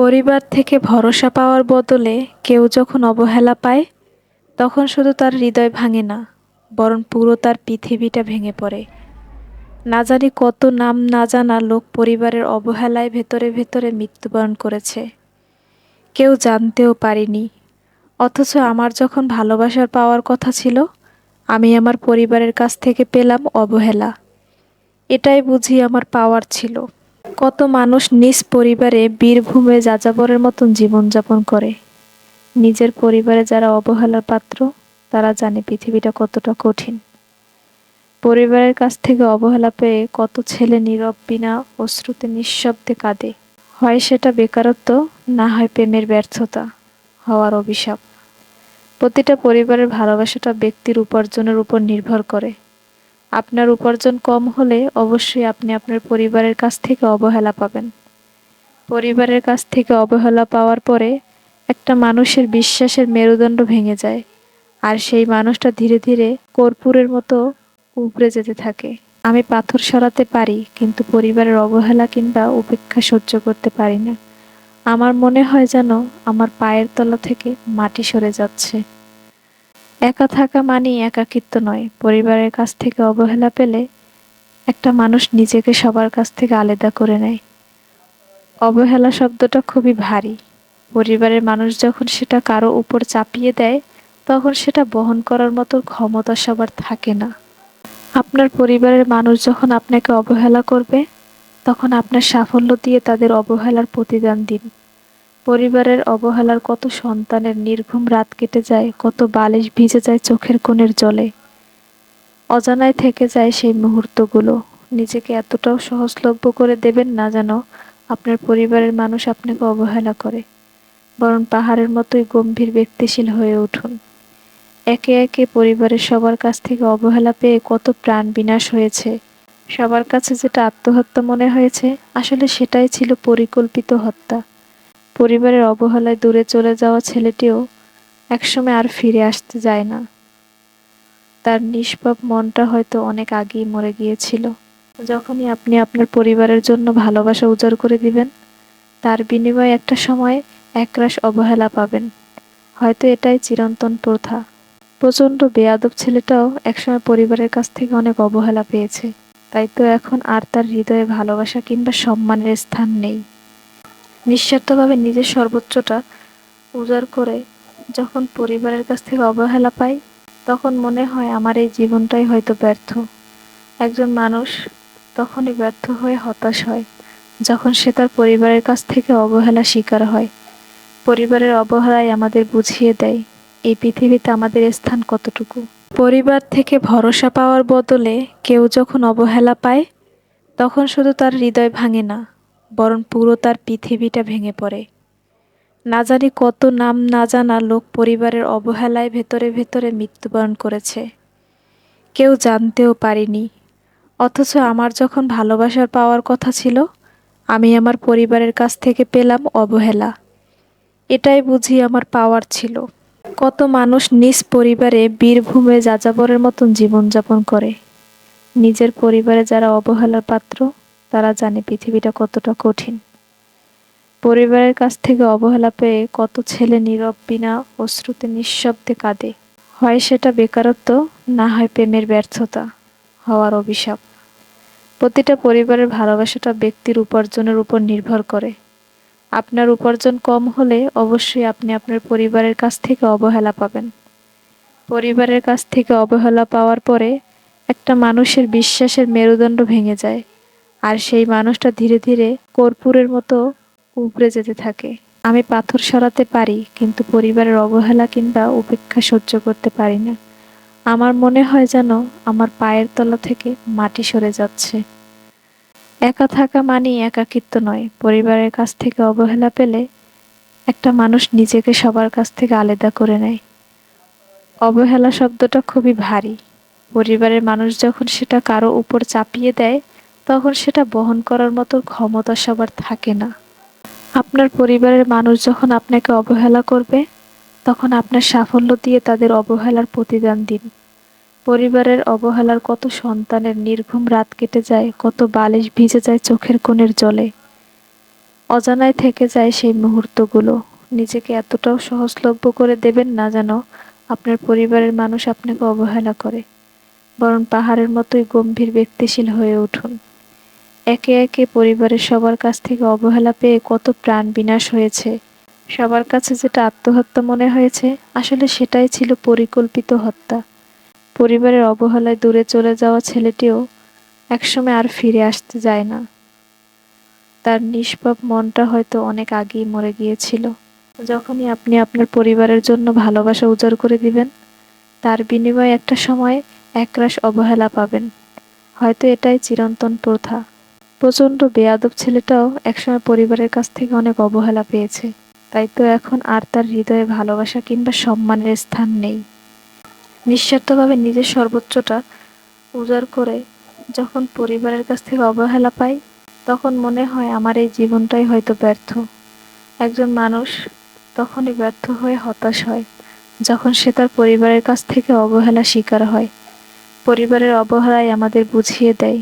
পরিবার থেকে ভরসা পাওয়ার বদলে কেউ যখন অবহেলা পায়, তখন শুধু তার হৃদয় ভাঙে না, বরং পুরো তার পৃথিবীটা ভেঙে পড়ে। না জানি কত নাম না জানা লোক পরিবারের অবহেলায় ভেতরে ভেতরে মৃত্যুবরণ করেছে। কেউ জানতেও পারিনি, অথচ আমার যখন ভালোবাসার পাওয়ার কথা ছিল, আমি আমার পরিবারের কাছ থেকে পেলাম অবহেলা। এটাই বুঝি আমার পাওয়ার ছিল। কত মানুষ নিজ পরিবারে বীরভূমে যাযাবরের মতন জীবনযাপন করে। নিজের পরিবারে যারা অবহেলার পাত্র, তারা জানে পৃথিবীটা কতটা কঠিন। পরিবারের কাছ থেকে অবহেলা পেয়ে কত ছেলে নীরব বিনা অশ্রুতে নিঃশব্দে কাঁদে। হয় সেটা বেকারত্ব, না হয় প্রেমের ব্যর্থতা হওয়ার অভিশাপ। প্রতিটা পরিবারের ভালোবাসাটা ব্যক্তির উপার্জনের উপর নির্ভর করে। আপনার উপার্জন কম হলে অবশ্যই আপনি আপনার পরিবারের কাছ থেকে অবহেলা পাবেন। পরিবারের কাছ থেকে অবহেলা পাওয়ার পরে একটা মানুষের বিশ্বাসের মেরুদণ্ড ভেঙে যায়, আর সেই মানুষটা ধীরে ধীরে কর্পূরের মতো উপড়ে যেতে থাকে। আমি পাথর সরাতে পারি, কিন্তু পরিবারের অবহেলা কিংবা উপেক্ষা সহ্য করতে পারি না। আমার মনে হয় যেন আমার পায়ের তলা থেকে মাটি সরে যাচ্ছে। একা থাকা মানেই একাকিত্ব নয়। পরিবারের কাছ থেকে অবহেলা পেলে একটা মানুষ নিজেকে সবার কাছ থেকে আলাদা করে নেয়। অবহেলা শব্দটা খুবই ভারী। পরিবারের মানুষ যখন সেটা কারও উপর চাপিয়ে দেয়, তখন সেটা বহন করার মতো ক্ষমতা সবার থাকে না। আপনার পরিবারের মানুষ যখন আপনাকে অবহেলা করবে, তখন আপনার সাফল্য দিয়ে তাদের অবহেলার প্রতিদান দিন। পরিবারের অবহেলার কত সন্তানের নির্ঘুম রাত কেটে যায়, কত বালিশ ভিজে যায় চোখের কোণের জলে। অজানায় থেকে যায় সেই মুহূর্তগুলো। নিজেকে এতটাও সহজলভ্য করে দেবেন না যেন আপনার পরিবারের মানুষ আপনাকে অবহেলা করে, বরং পাহাড়ের মতোই গম্ভীর ব্যক্তিশীল হয়ে উঠুন। একে একে পরিবারের সবার কাছ থেকে অবহেলা পেয়ে কত প্রাণ বিনাশ হয়েছে। সবার কাছে যেটা আত্মহত্যা মনে হয়েছে, আসলে সেটাই ছিল পরিকল্পিত হত্যা। পরিবারের অবহেলায় দূরে চলে যাওয়া ছেলেটিও একসময় আর ফিরে আসতে যায় না। তার নিষ্পাপ মনটা হয়তো অনেক আগেই মরে গিয়েছিল। যখনই আপনি আপনার পরিবারের জন্য ভালোবাসা উজাড় করে দিবেন, তার বিনিময়ে একটা সময় একরাশ অবহেলা পাবেন। হয়তো এটাই চিরন্তন প্রথা। প্রচণ্ড বেয়াদব ছেলেটাও একসময় পরিবারের কাছ থেকে অনেক অবহেলা পেয়েছে। তাই তো এখন আর তার হৃদয়ে ভালোবাসা কিংবা সম্মানের স্থান নেই। নিঃস্বার্থভাবে নিজের সর্বোচ্চটা উজাড় করে যখন পরিবারের কাছ থেকে অবহেলা পাই, তখন মনে হয় আমার এই জীবনটাই হয়তো ব্যর্থ। একজন মানুষ তখনই ব্যর্থ হয়ে হতাশ হয়, যখন সে তার পরিবারের কাছ থেকে অবহেলা শিকার হয়। পরিবারের অবহেলায় আমাদের বুঝিয়ে দেয়, এই পৃথিবীতে আমাদের স্থান কতটুকু। পরিবার থেকে ভরসা পাওয়ার বদলে কেউ যখন অবহেলা পায়, তখন শুধু তার হৃদয় ভাঙে না। বরং পুরো তার পৃথিবীটা ভেঙে পড়ে। না জানি কত নাম, না জানা লোক পরিবারের অবহেলায় ভেতরে ভেতরে মৃত্যুবরণ করেছে। কেউ জানতেও পারিনি। অথচ আমার যখন ভালোবাসার পাওয়ার কথা ছিল, আমি আমার পরিবারের কাছ থেকে পেলাম অবহেলা। এটাই বুঝি আমার পাওয়ার ছিল। কত মানুষ নিজ পরিবারে বীরভূমে যাযাবরের মতন জীবনযাপন করে। নিজের পরিবারে যারা অবহেলার পাত্র তারা জানে পৃথিবীটা কতটা কঠিন। পরিবারের কাছ থেকে অবহেলা পেয়ে কত ছেলে নীরব বিনা অশ্রুতে নিঃশব্দে কাঁদে। হয় সেটা বেকারত্ব, না হয় প্রেমের ব্যর্থতা হওয়ার অভিশাপ। প্রতিটা পরিবারের ভালোবাসাটা ব্যক্তির উপার্জনের উপর নির্ভর করে। আপনার উপার্জন কম হলে অবশ্যই আপনি আপনার পরিবারের কাছ থেকে অবহেলা পাবেন। পরিবারের কাছ থেকে অবহেলা পাওয়ার পরে একটা মানুষের বিশ্বাসের মেরুদণ্ড ভেঙে যায়। আর সেই মানুষটা ধীরে ধীরে কর্পূরের মতো উপরে যেতে থাকে। আমি পাথর সরাতে পারি, কিন্তু পরিবারের অবহেলা কিংবা উপেক্ষা সহ্য করতে পারি না। আমার মনে হয় যেন আমার পায়ের তলা থেকে মাটি সরে যাচ্ছে। একা থাকা মানেই একাকিত্ব নয়। পরিবারের কাছ থেকে অবহেলা পেলে একটা মানুষ নিজেকে সবার কাছ থেকে আলাদা করে নেয়। অবহেলা শব্দটা খুবই ভারী। পরিবারের মানুষ যখন সেটা কারও উপর চাপিয়ে দেয় তখন সেটা বহন করার মতো ক্ষমতা সবার থাকে না। আপনার পরিবারের মানুষ যখন আপনাকে অবহেলা করবে, তখন আপনার সাফল্য দিয়ে তাদের অবহেলার প্রতিদান দিন। পরিবারের অবহেলার কত সন্তানের নির্ঘুম রাত কেটে যায়, কত বালিশ ভিজে যায় চোখের কোণের জলে। অজানায় থেকে যায় সেই মুহূর্তগুলো। নিজেকে এতটাও সহজলভ্য করে দেবেন না যেন আপনার পরিবারের মানুষ আপনাকে অবহেলা করে, বরং পাহাড়ের মতোই গম্ভীর ব্যক্তিশীল হয়ে উঠুন। একে একে পরিবারের সবার কাছ থেকে অবহেলা পেয়ে কত প্রাণ বিনাশ হয়েছে। সবার কাছে যেটা আত্মহত্যা মনে হয়েছে, আসলে সেটাই ছিল পরিকল্পিত হত্যা। পরিবারের অবহেলায় দূরে চলে যাওয়া ছেলেটিও একসময় আর ফিরে আসতে যায় না। তার নিষ্পাপ মনটা হয়তো অনেক আগেই মরে গিয়েছিল। যখনই আপনি আপনার পরিবারের জন্য ভালোবাসা উজাড় করে দিবেন, তার বিনিময়ে একটা সময় একরাশ অবহেলা পাবেন। হয়তো এটাই চিরন্তন প্রথা। প্রচণ্ড বেয়াদব ছেলেটাও একসময় পরিবারের কাছ থেকে অনেক অবহেলা পেয়েছে। তাই তো এখন আর তার হৃদয়ে ভালোবাসা কিংবা সম্মানের স্থান নেই। নিঃস্বার্থভাবে নিজের সর্বোচ্চটা উজাড় করে যখন পরিবারের কাছ থেকে অবহেলা পাই, তখন মনে হয় আমার এই জীবনটাই হয়তো ব্যর্থ। একজন মানুষ তখনই ব্যর্থ হয়ে হতাশ হয়, যখন সে তার পরিবারের কাছ থেকে অবহেলা শিকার হয়। পরিবারের অবহেলায় আমাদের বুঝিয়ে দেয়।